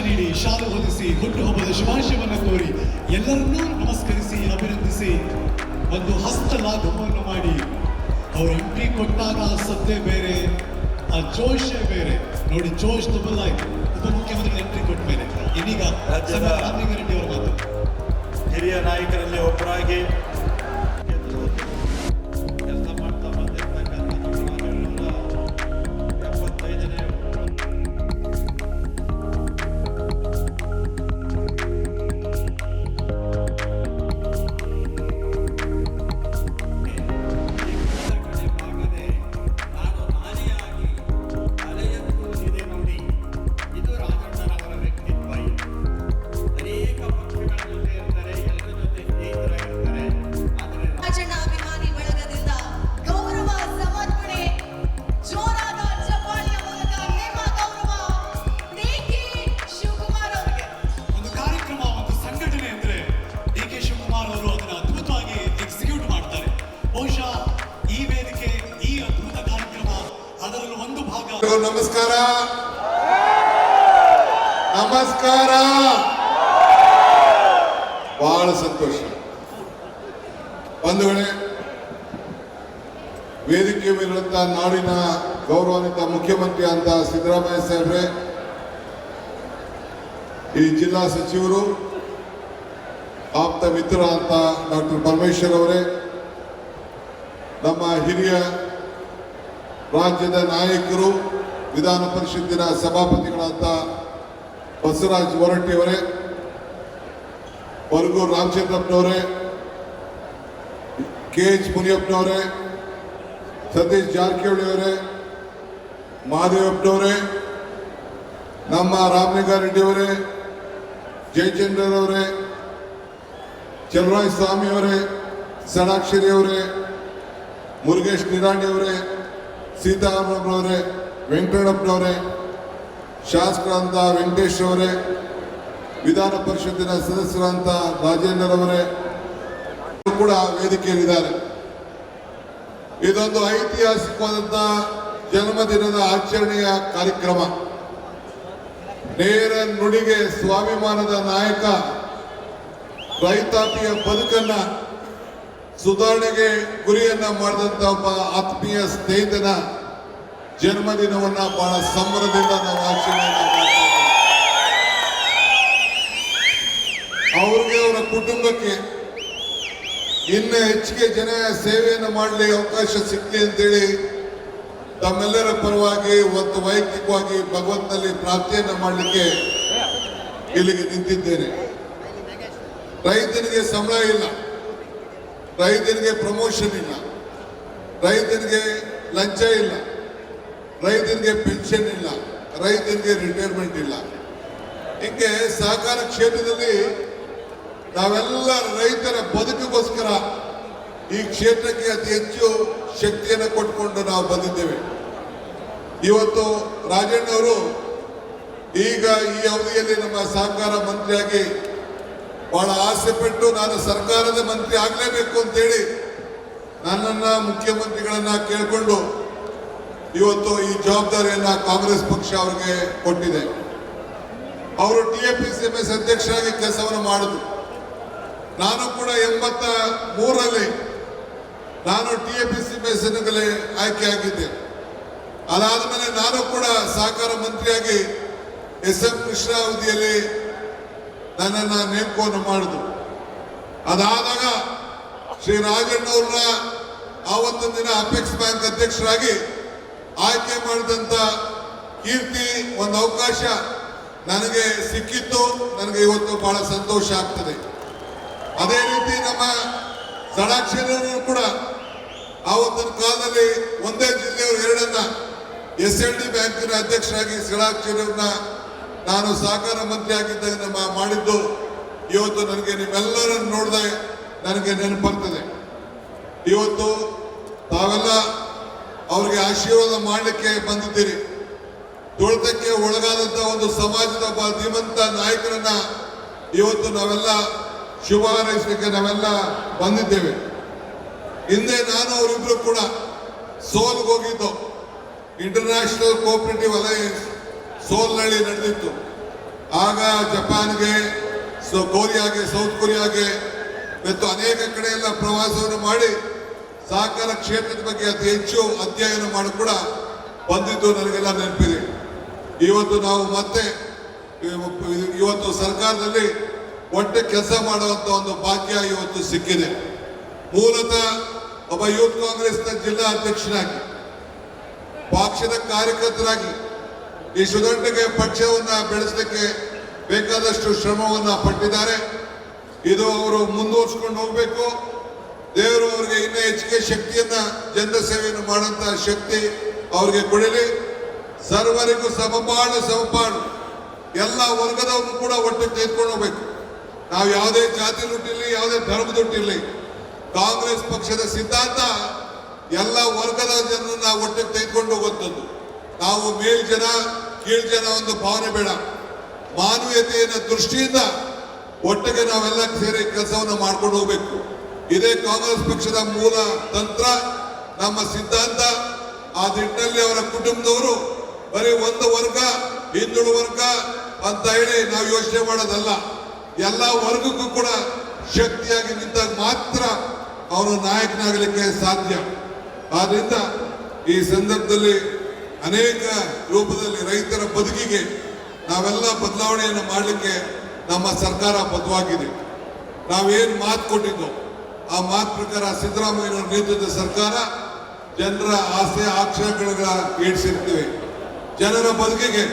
ನೀಡಿ ಶಾಲು ಹೊದಿಸಿ ಹುಟ್ಟುಹಬ್ಬದ ಶುಭಾಶಯವನ್ನು ಕೋರಿ ಎಲ್ಲರನ್ನೂ ನಮಸ್ಕರಿಸಿ ಅಭಿನಂದಿಸಿ ಒಂದು ಹಸ್ತ ಲಾಘವವನ್ನು ಮಾಡಿ. ಅವರು ಎಂಟ್ರಿ ಕೊಟ್ಟಾಗ ಆ ಸದ್ದೆ ಬೇರೆ ಆ ಜೋಶೇ ಬೇರೆ. ನೋಡಿ ಜೋಶ್ ಡಬಲ್ ಆಯ್ತು ಉಪಮುಖ್ಯಮಂತ್ರಿ ಎಂಟ್ರಿ ಕೊಟ್ಟ ಮೇಲೆ. ಇದೀಗ ರಾಜ್ಯದ- ರಾಮಲಿಂಗಾರೆಡ್ಡಿ ಅವರ ಮಾತು. ಹಿರಿಯ ನಾಯಕರಲ್ಲಿ ಒಬ್ಬರಾಗಿ ನಮಸ್ಕಾರ. ನಮಸ್ಕಾರ. ಬಹಳ ಸಂತೋಷ. ಬಂಧುಗಳೇ ವೇದಿಕೆ ಮೇಲಿರುವಂತಹ ನಾಡಿನ ಗೌರವಾನ್ವಿತ ಮುಖ್ಯಮಂತ್ರಿ ಅಂತ ಸಿದ್ದರಾಮಯ್ಯ ಸಾಹೇಬ್ರೆ, ಈ ಜಿಲ್ಲಾ ಸಚಿವರು, ಆಪ್ತ ಮಿತ್ರ ಅಂತ ಡಾಕ್ಟರ್ ಪರಮೇಶ್ವರ್ ಅವರೇ, ನಮ್ಮ ಹಿರಿಯ ರಾಜ್ಯದ ನಾಯಕರು ವಿಧಾನ ಪರಿಷತ್ತಿನ ಸಭಾಪತಿಗಳಾದ ಬಸವರಾಜ್ ಹೊರಟ್ಟಿಯವರೇ ಬರಗೂರು ರಾಮಚಂದ್ರಪ್ಪನವರೇ ಕೆ ಎಚ್ ಮುನಿಯಪ್ಪನವರೇ, ಸತೀಶ್ ಜಾರಕಿಹೊಳಿಯವರೇ, ಮಹಾದೇವಪ್ಪನವರೇ, ನಮ್ಮ ರಾಮಲಿಂಗಾರೆಡ್ಡಿ ಅವರೇ ಜಯಚಂದ್ರರವರೇ ಚಲರಾಯ ಸ್ವಾಮಿ ಅವರೇ ಷಡಾಕ್ಷರಿ ಅವರೇ, ಮುರುಗೇಶ್ ನಿರಾಣಿ ಅವರೇ ವೆಂಕಟಪ್ಪನವರೇ ಶಾಸಕರಂತ ವೆಂಕಟೇಶ್ ಅವರೇ ವಿಧಾನ ಪರಿಷತ್ತಿನ ಸದಸ್ಯರಂತ ರಾಜೇಂದ್ರ ಅವರೇ ಕೂಡ ವೇದಿಕೆಯಲ್ಲಿದ್ದಾರೆ. ಇದೊಂದು ಐತಿಹಾಸಿಕವಾದಂಥ ಜನ್ಮದಿನದ ಆಚರಣೆಯ ಕಾರ್ಯಕ್ರಮ. ನೇರ ನುಡಿಗೆ ಸ್ವಾಭಿಮಾನದ ನಾಯಕ, ರೈತಾಪಿಯ ಬದುಕನ್ನ ಸುಧಾರಣೆಗೆ ಗುರಿಯನ್ನ ಮಾಡಿದಂತ ಒಬ್ಬ ಆತ್ಮೀಯ ಸ್ನೇಹಿತನ ಜನ್ಮದಿನವನ್ನ ಬಹಳ ಸಂಭ್ರಮದಿಂದ ನಾವು ಆಚರಣೆ ಅವ್ರಿಗೆ ಅವರ ಕುಟುಂಬಕ್ಕೆ ಇನ್ನು ಹೆಚ್ಚಿಗೆ ಜನ ಸೇವೆಯನ್ನು ಮಾಡಲಿ ಅವಕಾಶ ಸಿಕ್ಕಿ ಅಂತೇಳಿ ತಮ್ಮೆಲ್ಲರ ಪರವಾಗಿ ಒಂದು ವೈಯಕ್ತಿಕವಾಗಿ ಭಗವಂತನಲ್ಲಿ ಪ್ರಾರ್ಥನೆಯನ್ನು ಮಾಡಲಿಕ್ಕೆ ಇಲ್ಲಿಗೆ ನಿಂತಿದ್ದೇನೆ. ರೈತನಿಗೆ ಸಂಬಳ ಇಲ್ಲ. ರೈತನಿಗೆ ಪ್ರಮೋಷನ್ ಇಲ್ಲ. ರೈತನಿಗೆ ಲಂಚ ಇಲ್ಲ. ರೈತನಿಗೆ ಪೆನ್ಷನ್ ಇಲ್ಲ, ರೈತರಿಗೆ ರಿಟೈರ್ಮೆಂಟ್ ಇಲ್ಲ. ಹಿಂಗೆ ಸಹಕಾರ ಕ್ಷೇತ್ರದಲ್ಲಿ ನಾವೆಲ್ಲ ರೈತರ ಬದುಕಿಗೋಸ್ಕರ ಈ ಕ್ಷೇತ್ರಕ್ಕೆ ಅತಿ ಹೆಚ್ಚು ಶಕ್ತಿಯನ್ನು ಕೊಟ್ಟುಕೊಂಡು ನಾವು ಬಂದಿದ್ದೇವೆ. ಇವತ್ತು ರಾಜಣ್ಣವರು ಈಗ ಈ ಅವಧಿಯಲ್ಲಿ ನಮ್ಮ ಸಹಕಾರ ಮಂತ್ರಿಯಾಗಿ ಬಹಳ ಆಸೆ ಪಟ್ಟು ನಾನು ಸರ್ಕಾರದ ಮಂತ್ರಿ ಆಗಲೇಬೇಕು ಅಂತೇಳಿ ನನ್ನನ್ನು ಮುಖ್ಯಮಂತ್ರಿಗಳನ್ನು ಕೇಳಿಕೊಂಡು ಇವತ್ತು ಈ ಜವಾಬ್ದಾರಿಯನ್ನು ಕಾಂಗ್ರೆಸ್ ಪಕ್ಷ ಅವರಿಗೆ ಕೊಟ್ಟಿದೆ. ಅವರು T A P C M S ಅಧ್ಯಕ್ಷರಾಗಿ ಕೆಲಸವನ್ನು ಮಾಡಿದ್ರು. ನಾನು ಕೂಡ ಎಂಬತ್ತ ಮೂರರಲ್ಲಿ ನಾನು T A P C M S ಆಯ್ಕೆ ಆಗಿದ್ದೆ. ಅದಾದ ಮೇಲೆ ನಾನು ಕೂಡ ಸಹಕಾರ ಮಂತ್ರಿಯಾಗಿ ಎಸ್ ಎಂ ಕೃಷ್ಣ ಅವಧಿಯಲ್ಲಿ ನನ್ನನ್ನು ನೇಮಕವನ್ನು ಮಾಡಿದ್ರು. ಅದಾದಾಗ ಶ್ರೀ ರಾಜಣ್ಣವ್ರನ್ನ ಆವತ್ತಿನ ದಿನ ಅಪೆಕ್ಸ್ ಬ್ಯಾಂಕ್ ಅಧ್ಯಕ್ಷರಾಗಿ ಆಯ್ಕೆ ಮಾಡಿದಂತ ಕೀರ್ತಿ ಒಂದು ಅವಕಾಶ ನನಗೆ ಸಿಕ್ಕಿತ್ತು. ನನಗೆ ಇವತ್ತು ಬಹಳ ಸಂತೋಷ ಆಗ್ತದೆ. ಅದೇ ರೀತಿ ನಮ್ಮ ಷಡಾಕ್ಷರರು ಕೂಡ ಆವತ್ತಿನ ಕಾಲದಲ್ಲಿ ಒಂದೇ ಜಿಲ್ಲೆಯವರು ಎರಡನ್ನ ಎಸ್ ಎಲ್ ಡಿ ಬ್ಯಾಂಕಿನ ಅಧ್ಯಕ್ಷರಾಗಿ ಷಡಾಕ್ಷರವ್ರನ್ನ ನಾನು ಸಹಕಾರ ಮಂತ್ರಿ ಆಗಿದ್ದಾಗ ನಮ್ಮ ಮಾಡಿದ್ದು. ಇವತ್ತು ನನಗೆ ನಿಮ್ಮೆಲ್ಲರನ್ನು ನೋಡಿದೆ ನನಗೆ ನೆನಪಾಗ್ತದೆ ಇವತ್ತು ತಾವೆಲ್ಲ ಅವ್ರಿಗೆ ಆಶೀರ್ವಾದ ಮಾಡಲಿಕ್ಕೆ ಬಂದಿದ್ದೀರಿ. ತುಳಿತಕ್ಕೆ ಒಳಗಾದಂಥ ಒಂದು ಸಮಾಜದ ಒಬ್ಬ ಧೀಮಂತ ನಾಯಕರನ್ನ ಇವತ್ತು ನಾವೆಲ್ಲ ಶುಭ ಹಾರೈಸಲಿಕ್ಕೆ ನಾವೆಲ್ಲ ಬಂದಿದ್ದೇವೆ. ಹಿಂದೆ ನಾನು ಅವರಿಬ್ರು ಕೂಡ ಸೋಲ್ಗೆ ಹೋಗಿದ್ದು ಇಂಟರ್ನ್ಯಾಷನಲ್ ಕೋಆಪರೇಟಿವ್ ಅಲಯನ್ಸ್ ಸೋಲ್ನಲ್ಲಿ ನಡೆದಿತ್ತು. ಆಗ ಜಪಾನ್ಗೆ, ಸೊ ಕೊರಿಯಾಗೆ, ಸೌತ್ ಕೊರಿಯಾಗೆ, ಮತ್ತು ಅನೇಕ ಕಡೆ ಎಲ್ಲ ಪ್ರವಾಸವನ್ನು ಮಾಡಿ ಸಹಕಾರ ಕ್ಷೇತ್ರದ ಬಗ್ಗೆ ಅತಿ ಹೆಚ್ಚು ಅಧ್ಯಯನ ಮಾಡಿ ಕೂಡ ಬಂದಿದ್ದು ನನಗೆಲ್ಲ ನೆನಪಿದೆ. ಇವತ್ತು ನಾವು ಮತ್ತೆ, ಇವತ್ತು ಸರ್ಕಾರದಲ್ಲಿ ಒಟ್ಟೆ ಕೆಲಸ ಮಾಡುವಂತ ಒಂದು ಭಾಗ್ಯ ಇವತ್ತು ಸಿಕ್ಕಿದೆ. ಮೂಲತಃ ಒಬ್ಬ ಯೂತ್ ಕಾಂಗ್ರೆಸ್ನ ಜಿಲ್ಲಾ ಅಧ್ಯಕ್ಷನಾಗಿ, ಪಕ್ಷದ ಕಾರ್ಯಕರ್ತರಾಗಿ ಈ ಸುದೊಡ್ಡಗೆ ಪಕ್ಷವನ್ನ ಬೆಳೆಸಲಿಕ್ಕೆ ಬೇಕಾದಷ್ಟು ಶ್ರಮವನ್ನ ಪಟ್ಟಿದ್ದಾರೆ. ಇದು ಅವರು ಮುಂದುವರ್ಸ್ಕೊಂಡು ಹೋಗ್ಬೇಕು. ದೇವರು ಅವರಿಗೆ ಇನ್ನೂ ಹೆಚ್ಚಿಗೆ ಶಕ್ತಿಯನ್ನ ಜನರ ಸೇವೆಯನ್ನು ಮಾಡುವಂತ ಶಕ್ತಿ ಅವ್ರಿಗೆ ಕೊಡಲಿ. ಸರ್ವರಿಗೂ ಸಮಪಾಡು ಸಮಪಾಡು ಎಲ್ಲ ವರ್ಗದವರು ಕೂಡ ಒಟ್ಟಿಗೆ ತೆಗೆದುಕೊಂಡು ಹೋಗ್ಬೇಕು. ನಾವು ಯಾವುದೇ ಜಾತಿ ದುಡ್ಡಿರಲಿ, ಯಾವುದೇ ಧರ್ಮ ಹುಟ್ಟಿರ್ಲಿ ಕಾಂಗ್ರೆಸ್ ಪಕ್ಷದ ಸಿದ್ಧಾಂತ ಎಲ್ಲ ವರ್ಗದ ಜನರನ್ನ ಒಟ್ಟಿಗೆ ತೆಗೆದುಕೊಂಡು ಹೋಗುವಂಥದ್ದು. ನಾವು ಮೇಲ್ ಜನ ಜನ ಒಂದು ಭಾವನೆ ಬೇಡ. ಮಾನವೀಯತೆಯ ದೃಷ್ಟಿಯಿಂದ ಒಟ್ಟಿಗೆ ನಾವೆಲ್ಲ ಸೇರಿ ಕೆಲಸವನ್ನು ಮಾಡ್ಕೊಂಡು ಹೋಗ್ಬೇಕು. ಇದೇ ಕಾಂಗ್ರೆಸ್ ಪಕ್ಷದ ಮೂಲ ತಂತ್ರ, ನಮ್ಮ ಸಿದ್ಧಾಂತ. ಆ ನಿಟ್ಟಿನಲ್ಲಿ ಅವರ ಕುಟುಂಬದವರು ಬರೀ ಒಂದು ವರ್ಗ ಹಿಂದುಳು ವರ್ಗ ಅಂತ ಹೇಳಿ ನಾವು ಯೋಚನೆ ಮಾಡೋದಲ್ಲ. ಎಲ್ಲ ವರ್ಗಕ್ಕೂ ಕೂಡ ಶಕ್ತಿಯಾಗಿ ನಿಂತಾಗ ಮಾತ್ರ ಅವರು ನಾಯಕನಾಗಲಿಕ್ಕೆ ಸಾಧ್ಯ. ಆದ್ರಿಂದ ಈ ಸಂದರ್ಭದಲ್ಲಿ ಅನೇಕ ರೂಪದಲ್ಲಿ ರೈತರ ಬದುಕಿಗೆ ನಾವೆಲ್ಲ ಬದಲಾವಣೆಯನ್ನು ಮಾಡಲಿಕ್ಕೆ ನಮ್ಮ ಸರ್ಕಾರ ಬದ್ಧವಾಗಿದೆ. ನಾವೇನು ಮಾತು ಕೊಟ್ಟಿದ್ದೋ ಆ ಮಾತು ಪ್ರಕಾರ ಸಿದ್ದರಾಮಯ್ಯನವರ ನೇತೃತ್ವದ ಸರ್ಕಾರ ಜನರ ಆಸೆ ಆಕ್ಷೇಪಗಳ ಈಡಿಸಿರ್ತೀವಿ ಜನರ ಬದುಕಿಗೆ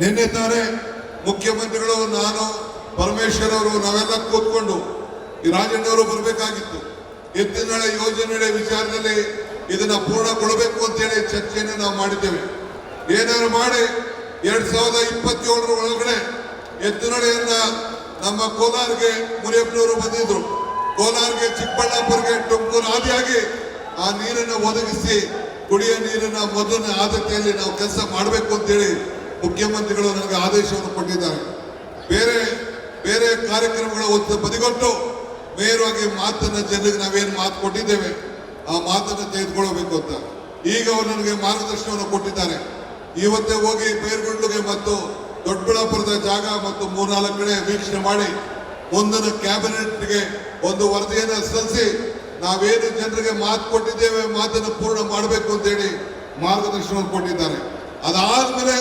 ನಿನ್ನೆ ತಾನೆ ಮುಖ್ಯಮಂತ್ರಿಗಳು, ನಾನು, ಪರಮೇಶ್ವರ್ ಅವರು ನಾವೆಲ್ಲ ಕೂತ್ಕೊಂಡು ಈ ರಾಜಣ್ಣವರು ಬರಬೇಕಾಗಿತ್ತು. ಎತ್ತಿನ ಯೋಜನೆ ವಿಚಾರದಲ್ಲಿ ಇದನ್ನ ಪೂರ್ಣಗೊಳ್ಳಬೇಕು ಅಂತೇಳಿ ಚರ್ಚೆಯನ್ನು ನಾವು ಮಾಡಿದ್ದೇವೆ. ಏನಾದ್ರು ಮಾಡಿ ಎರಡ್ ಸಾವಿರದ ಇಪ್ಪತ್ತೇಳರ ಒಳಗಡೆ ಎತ್ತಿನಡೆಯನ್ನ ನಮ್ಮ ಕೋಲಾರ್ಗೆ ಮುರಿಯಪ್ಪನವರು ಬಂದಿದ್ರು. ಕೋಲಾರ್ಗೆ ಚಿಕ್ಕಬಳ್ಳಾಪುರಗೆ ತುಮಕೂರು ಆದಿಯಾಗಿ ಆ ನೀರನ್ನು ಒದಗಿಸಿ, ಕುಡಿಯೋ ನೀರಿನ ಮೊದಲನೇ ಆದ್ಯತೆಯಲ್ಲಿ ನಾವು ಕೆಲಸ ಮಾಡಬೇಕು ಅಂತೇಳಿ ಮುಖ್ಯಮಂತ್ರಿಗಳು ನನಗೆ ಆದೇಶವನ್ನು ಕೊಟ್ಟಿದ್ದಾರೆ. ಬೇರೆ ಬೇರೆ ಕಾರ್ಯಕ್ರಮಗಳ ಒತ್ತು ಬದಿಗೊಟ್ಟು ನೇರವಾಗಿ ಮಾತನ್ನ ಜನರಿಗೆ ನಾವೇನು ಮಾತು ಕೊಟ್ಟಿದ್ದೇವೆ, ಆ ಮಾತನ್ನು ತೆಗೆದುಕೊಳ್ಳಬೇಕು ಅಂತ. ಈಗ ಅವರು ನನಗೆ ಮಾರ್ಗದರ್ಶನವನ್ನು ಕೊಟ್ಟಿದ್ದಾರೆ. ಇವತ್ತೇ ಹೋಗಿ ಬೇರ್ಗುಂಡ್ಲುಗೆ ಮತ್ತು ದೊಡ್ಡಬಳ್ಳಾಪುರದ ಜಾಗ ಮತ್ತು ಮೂರ್ನಾಲ್ಕು ಕಡೆ ವೀಕ್ಷಣೆ ಮಾಡಿ, ಮುಂದಿನ ಕ್ಯಾಬಿನೆಟ್ಗೆ ಒಂದು ವರದಿಯನ್ನು ಸಲ್ಲಿಸಿ ನಾವೇನು ಜನರಿಗೆ ಮಾತು ಕೊಟ್ಟಿದ್ದೇವೆ, ಮಾತನ್ನು ಪೂರ್ಣ ಮಾಡಬೇಕು ಅಂತೇಳಿ ಮಾರ್ಗದರ್ಶನವನ್ನು ಕೊಟ್ಟಿದ್ದಾರೆ. ಅದಾದ್ಮೇಲೆ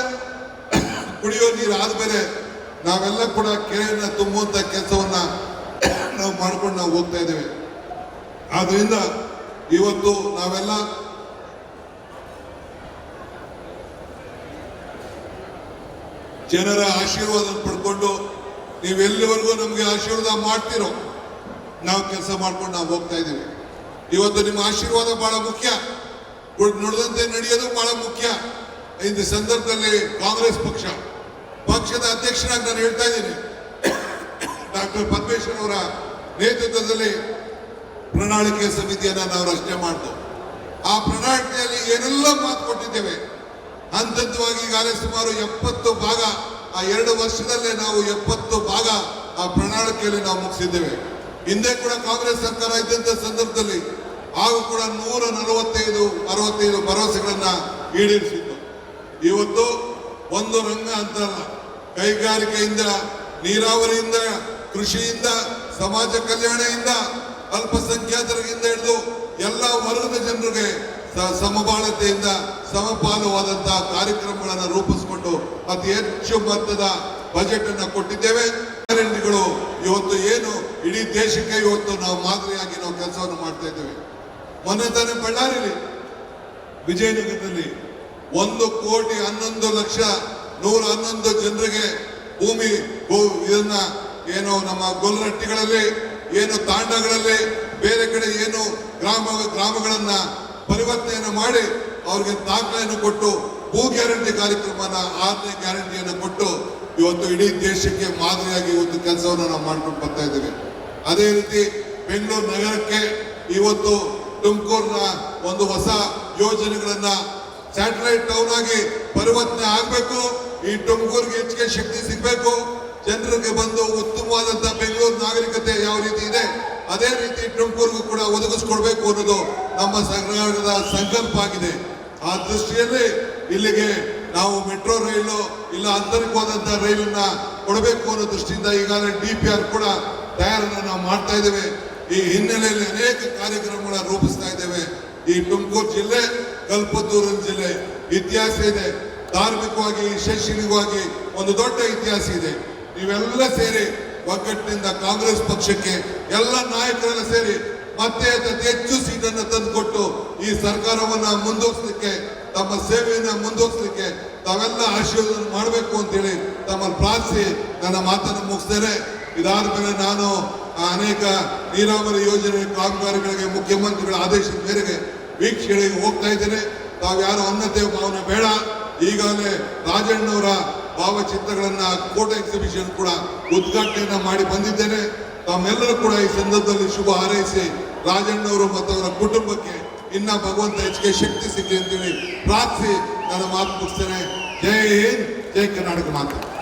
ಕುಡಿಯೋ ನೀರು ಆದಮೇಲೆ ನಾವೆಲ್ಲ ಕೂಡ ಕೆರೆಯನ್ನು ತುಂಬುವಂತ ಕೆಲಸವನ್ನ ನಾವು ಮಾಡ್ಕೊಂಡು ನಾವು ಹೋಗ್ತಾ ಇದ್ದೇವೆ. ಆದ್ದರಿಂದ ಇವತ್ತು ನಾವೆಲ್ಲ ಜನರ ಆಶೀರ್ವಾದ ಪಡ್ಕೊಂಡು ನೀವೆಲ್ಲಿವರೆಗೂ ನಮಗೆ ಆಶೀರ್ವಾದ ಮಾಡ್ತಿರೋ? ನಾವು ಕೆಲಸ ಮಾಡ್ಕೊಂಡು ನಾವು ಹೋಗ್ತಾ ಇದ್ದೀವಿ. ಇವತ್ತು ನಿಮ್ಮ ಆಶೀರ್ವಾದ ಬಹಳ ಮುಖ್ಯ. ನೋಡಿದಂತೆ ನಡೆಯೋದು ಬಹಳ ಮುಖ್ಯ. ಇಂದ ಸಂದರ್ಭದಲ್ಲಿ ಕಾಂಗ್ರೆಸ್ ಪಕ್ಷ, ಪಕ್ಷದ ಅಧ್ಯಕ್ಷರಾಗಿ ನಾನು ಹೇಳ್ತಾ ಇದ್ದೀನಿ. ಡಾಕ್ಟರ್ ಪದ್ಮೇಶ್ವರ್ ಅವರ ನೇತೃತ್ವದಲ್ಲಿ ಪ್ರಣಾಳಿಕೆ ಸಮಿತಿಯನ್ನ ನಾವು ರಚನೆ ಮಾಡ್ತು ಆ ಪ್ರಣಾಳಿಕೆಯಲ್ಲಿ ಏನೆಲ್ಲ ಮಾತು ಕೊಟ್ಟಿದ್ದೇವೆ ಹಂತ ಹಂತವಾಗಿ ಈಗಾಗಲೇ ಸುಮಾರು ಎಪ್ಪತ್ತು ಭಾಗ, ಆ ಎರಡು ವರ್ಷದಲ್ಲೇ ನಾವು ಎಪ್ಪತ್ತು ಭಾಗ ಆ ಪ್ರಣಾಳಿಕೆಯಲ್ಲಿ ನಾವು ಮುಗಿಸಿದ್ದೇವೆ. ಹಿಂದೆ ಕೂಡ ಕಾಂಗ್ರೆಸ್ ಸರ್ಕಾರ ಇದ್ದಂತ ಸಂದರ್ಭದಲ್ಲಿ ಹಾಗೂ ಕೂಡ ನೂರ ನಲವತ್ತೈದು, ಅರವತ್ತೈದು ಭರವಸೆಗಳನ್ನ ಈಡೇರಿಸಿತ್ತು. ಇವತ್ತು ಒಂದು ರಂಗ ಅಂತ ಕೈಗಾರಿಕೆಯಿಂದ, ನೀರಾವರಿಯಿಂದ, ಕೃಷಿಯಿಂದ, ಸಮಾಜ ಕಲ್ಯಾಣದಿಂದ, ಅಲ್ಪಸಂಖ್ಯಾತರಿಗಿಂದ ಹಿಡಿದು ಎಲ್ಲ ವರ್ಗದ ಜನರಿಗೆ ಸಮಬಾಳತೆಯಿಂದ ಸಮಪಾಲುವಾದಂತಹ ಕಾರ್ಯಕ್ರಮಗಳನ್ನು ರೂಪಿಸಿಕೊಂಡು ಅತಿ ಹೆಚ್ಚು ಮೊತ್ತದ ಬಜೆಟ್ ಅನ್ನು ಕೊಟ್ಟಿದ್ದೇವೆ. ಇವತ್ತು ಏನು ಇಡೀ ದೇಶಕ್ಕೆ ಇವತ್ತು ನಾವು ಮಾದರಿಯಾಗಿ ನಾವು ಕೆಲಸವನ್ನು ಮಾಡ್ತಾ ಇದ್ದೇವೆ. ಮೊನ್ನೆ ತಾನೇ ಬಳ್ಳಾರಿಲಿ, ವಿಜಯನಗರದಲ್ಲಿ ಒಂದು ಕೋಟಿ ಹನ್ನೊಂದು ಲಕ್ಷ ನೂರ ಹನ್ನೊಂದು ಜನರಿಗೆ ಭೂಮಿ ಇದನ್ನ ಏನು ನಮ್ಮ ಗೊಲ್ಲರಟ್ಟಿಗಳಲ್ಲಿ, ಏನು ತಾಂಡಗಳಲ್ಲಿ, ಬೇರೆ ಕಡೆ ಏನು ಗ್ರಾಮ, ಗ್ರಾಮಗಳನ್ನ ಪರಿವರ್ತನೆಯನ್ನು ಮಾಡಿ ಅವ್ರಿಗೆ ದಾಖಲೆಯನ್ನು ಕೊಟ್ಟು, ಭೂ ಗ್ಯಾರಂಟಿ ಕಾರ್ಯಕ್ರಮನ ಆರನೇ ಗ್ಯಾರಂಟಿಯನ್ನು ಕೊಟ್ಟು ಇವತ್ತು ಇಡೀ ದೇಶಕ್ಕೆ ಮಾದರಿಯಾಗಿ ಇವತ್ತು ಕೆಲಸವನ್ನು ನಾವು ಮಾಡ್ಕೊಂಡು ಬರ್ತಾ ಇದ್ದೇವೆ. ಅದೇ ರೀತಿ ಬೆಂಗಳೂರು ನಗರಕ್ಕೆ ಇವತ್ತು ತುಮಕೂರಿನ ಒಂದು ಹೊಸ ಯೋಜನೆಗಳನ್ನ ಸ್ಯಾಟಲೈಟ್ ಟೌನ್ ಆಗಿ ಪರಿವರ್ತನೆ ಆಗಬೇಕು. ಈ ತುಮಕೂರಿಗೆ ಹೆಚ್ಚಿಗೆ ಶಕ್ತಿ ಸಿಗಬೇಕು. ಜನರಿಗೆ ಬಂದು ಉತ್ತಮವಾದಂತಹ ಬೆಂಗಳೂರು ನಾಗರಿಕತೆ ಯಾವ ರೀತಿ ಇದೆ, ಅದೇ ರೀತಿ ತುಮಕೂರಿಗೂ ಕೂಡ ಒದಗಿಸ್ಕೊಡ್ಬೇಕು ಅನ್ನೋದು ನಮ್ಮ ಸರ್ಕಾರದ ಸಂಕಲ್ಪ ಆಗಿದೆ. ಆ ದೃಷ್ಟಿಯಲ್ಲಿ ಇಲ್ಲಿಗೆ ನಾವು ಮೆಟ್ರೋ ರೈಲು, ಇಲ್ಲ ಅಂತರಿಕವಾದಂತ ರೈಲನ್ನ ಕೊಡಬೇಕು ಅನ್ನೋ ದೃಷ್ಟಿಯಿಂದ ಈಗಾಗಲೇ ಡಿ ಕೂಡ ತಯಾರನ್ನ ನಾವು ಮಾಡ್ತಾ ಇದ್ದೇವೆ. ಈ ಹಿನ್ನೆಲೆಯಲ್ಲಿ ಅನೇಕ ಕಾರ್ಯಕ್ರಮಗಳ ರೂಪಿಸ್ತಾ ಇದ್ದೇವೆ. ಈ ತುಮಕೂರು ಜಿಲ್ಲೆ ಕಲ್ಪತ್ತೂರು ಜಿಲ್ಲೆ ಇತಿಹಾಸ ಇದೆ. ಧಾರ್ಮಿಕವಾಗಿ, ಶೈಕ್ಷಣಿಕವಾಗಿ ಒಂದು ದೊಡ್ಡ ಇತಿಹಾಸ ಇದೆ. ನೀವೆಲ್ಲ ಸೇರಿ ಒಗ್ಗಟ್ಟಿನಿಂದ ಕಾಂಗ್ರೆಸ್ ಪಕ್ಷಕ್ಕೆ ಎಲ್ಲ ನಾಯಕರೆಲ್ಲ ಸೇರಿ ಮತ್ತೆ ಅತಿ ಹೆಚ್ಚು ಸೀಟನ್ನು ತಂದುಕೊಟ್ಟು ಈ ಸರ್ಕಾರವನ್ನ ಮುಂದುವರಿಸಲಿಕ್ಕೆ ತಮ್ಮ ಸೇವೆಯನ್ನು ಮುಂದುವರಿಸಲಿಕ್ಕೆ ತಾವೆಲ್ಲ ಆಶೀರ್ವಾದ ಮಾಡಬೇಕು ಅಂತೇಳಿ ತಮ್ಮ ಪ್ರಾರ್ಥಿಸಿ ನನ್ನ ಮಾತನ್ನು ಮುಗಿಸ್ತೇನೆ. ಇದಾದ್ಮೇಲೆ ನಾನು ಅನೇಕ ನೀರಾವರಿ ಯೋಜನೆ ಕಾಮಗಾರಿಗಳಿಗೆ ಮುಖ್ಯಮಂತ್ರಿಗಳ ಆದೇಶದ ಮೇರೆಗೆ ವೀಕ್ಷಣೆಗೆ ಹೋಗ್ತಾ ಇದ್ದೇನೆ. ತಾವ್ಯಾರು ಅನ್ನತೆ ಭಾವನೆ ಬೇಡ. ಈಗಾಗಲೇ ರಾಜಣ್ಣವರ ಭಾವಚಿತ್ರಗಳನ್ನ ಕೋಟೆ ಎಕ್ಸಿಬಿಷನ್ ಕೂಡ ಉದ್ಘಾಟನೆಯನ್ನ ಮಾಡಿ ಬಂದಿದ್ದೇನೆ. ತಮ್ಮೆಲ್ಲರೂ ಕೂಡ ಈ ಸಂದರ್ಭದಲ್ಲಿ ಶುಭ ಹಾರೈಸಿ ರಾಜಣ್ಣವರು ಮತ್ತು ಅವರ ಕುಟುಂಬಕ್ಕೆ ಇನ್ನ ಭಗವಂತ ಹೆಚ್ಚಿಗೆ ಶಕ್ತಿ ಸಿಗಲಿ ಅಂತೇಳಿ ಪ್ರಾರ್ಥಿಸಿ ನನ್ನ ಮಾತು ಮುಗಿಸ್ತೇನೆ. ಜೈ ಹಿಂದ್, ಜೈ ಕರ್ನಾಟಕ ಮಾತು.